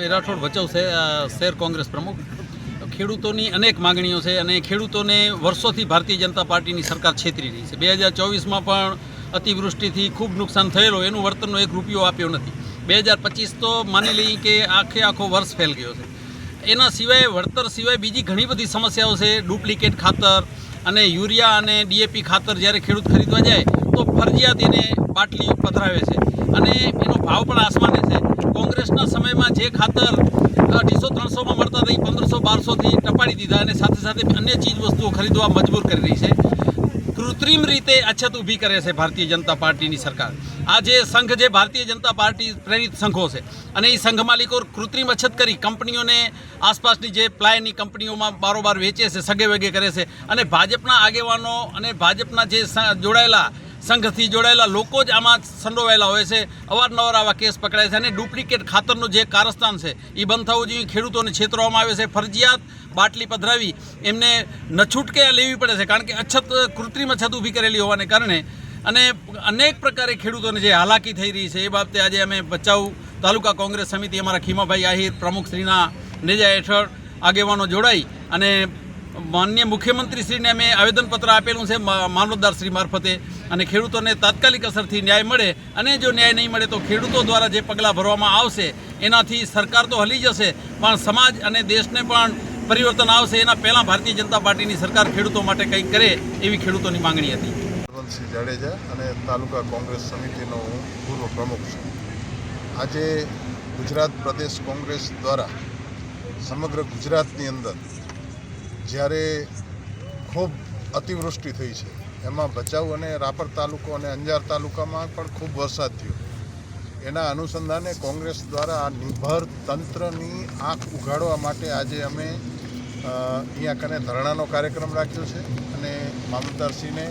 રાજેશભાઈ રાઠોડ ભચાઉ શહેર કોંગ્રેસ પ્રમુખ. ખેડૂતોની અનેક માગણીઓ છે અને ખેડૂતોને વર્ષોથી ભારતીય જનતા પાર્ટીની સરકાર છેતરી રહી છે. બે હજાર ચોવીસમાં પણ અતિવૃષ્ટિથી ખૂબ નુકસાન થયેલો એનું વર્તનનો એક રૂપિયો આપ્યો નથી. બે હજાર પચીસ તો માની લઈએ કે આખે આખો વર્ષ ફેલ ગયો છે. એના સિવાય, વળતર સિવાય બીજી ઘણી બધી સમસ્યાઓ છે. ડુપ્લિકેટ ખાતર અને યુરિયા અને ડીએપી ખાતર જ્યારે ખેડૂત ખરીદવા જાય, તો ફરજિયાત એને બાટલી પધરાવે છે. અને એનો ભાવ પણ આસમાને છે. સમયમાં જે ખાતર અઢીસો ત્રણસોમાં મળતા હતા, એ પંદરસો બારસોથી ટપાડી દીધા અને સાથે સાથે અન્ય ચીજ વસ્તુઓ ખરીદવા મજબૂર કરી રહી છે. કૃત્રિમ રીતે અછત ઊભી કરે છે ભારતીય જનતા પાર્ટીની સરકાર. આ જે સંઘ જે ભારતીય જનતા પાર્ટી પ્રેરિત સંઘો છે. અને એ સંઘ માલિકો કૃત્રિમ અછત કરી કંપનીઓને આસપાસની જે પ્લાયની કંપનીઓમાં બારોબાર વેચે છે, સગે વગે કરે છે. અને ભાજપના આગેવાનો અને ભાજપના જે જોડાયેલા સંઘથી જોડાયેલા લોકો જ આમાં સંડોવાયેલા હોય છે. અવારનવાર આવા કેસ પકડાય છે અને ડુપ્લિકેટ ખાતરનું જે કારસ્તાન છે એ બંધ થવું જોઈએ. ખેડૂતોને છેતરવામાં આવે છે. ફરજિયાત બાટલી પધરાવી એમને નછૂટકે લેવી પડે છે, કારણ કે અછત, કૃત્રિમ અછત ઊભી કરેલી હોવાને કારણે. અને અનેક પ્રકારે ખેડૂતોને જે હાલાકી થઈ રહી છે, એ બાબતે આજે અમે ભચાઉ તાલુકા કોંગ્રેસ સમિતિ, અમારા ખીમાભાઈ આહિર પ્રમુખશ્રીના નેજા હેઠળ આગેવાનો જોડાઈ અને માન્ય મુખ્યમંત્રીશ્રીને અમે આવેદનપત્ર આપેલું છે મામલતદારશ્રી મારફતે. અને ખેડૂતોને તાત્કાલિક અસરથી ન્યાય મળે અને જો ન્યાય નહીં મળે તો ખેડૂતો દ્વારા જે પગલાં ભરવામાં આવશે, એનાથી સરકાર તો હલી જશે, પણ સમાજ અને દેશને પણ પરિવર્તન આવશે. એના પહેલાં ભારતીય જનતા પાર્ટીની સરકાર ખેડૂતો માટે કંઈક કરે એવી ખેડૂતોની માંગણી હતી. બલવંતસિંહ જાડેજા અને તાલુકા કોંગ્રેસ સમિતિનો હું પૂર્વ પ્રમુખ છું. આજે ગુજરાત પ્રદેશ કોંગ્રેસ દ્વારા સમગ્ર ગુજરાતની અંદર જ્યારે ખૂબ અતિવૃષ્ટિ થઈ છે, એમાં ભચાઉ અને રાપર તાલુકો અને અંજાર તાલુકામાં પણ ખૂબ વરસાદ થયો. એના અનુસંધાને કોંગ્રેસ દ્વારા આ નિર્ભર તંત્રની આંખ ઉઘાડવા માટે આજે અમે અહીંયા કને ધરણાનો કાર્યક્રમ રાખ્યો છે અને મામલતદારશ્રીને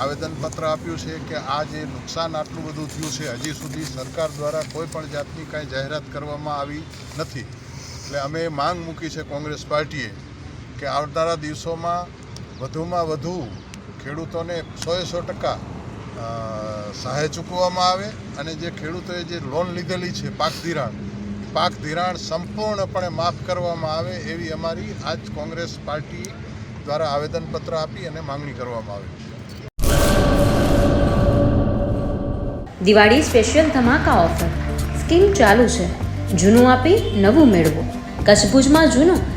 આવેદનપત્ર આપ્યું છે કે આ જે નુકસાન આટલું બધું થયું છે, હજી સુધી સરકાર દ્વારા કોઈ પણ જાતની કાંઈ જાહેરાત કરવામાં આવી નથી. એટલે અમે માંગ મૂકી છે કોંગ્રેસ પાર્ટીએ કે આવનારા દિવસોમાં વધુમાં વધુ ખેડૂતોને સોએ સો ટકા સહાય ચૂકવવામાં આવે અને જે ખેડૂતોએ જે લોન લીધેલી છે પાક ધિરાણ પાક ધિરાણ સંપૂર્ણપણે માફ કરવામાં આવે એવી અમારી આજ કોંગ્રેસ પાર્ટી દ્વારા આવેદનપત્ર આપી અને માંગણી કરવામાં આવી દિવાળી સ્પેશિયલ ધમાકા ઓફર. સ્કીમ ચાલુ છે. જૂનું આપી નવું મેળવો. કચ્છ ભુજમાં જૂનું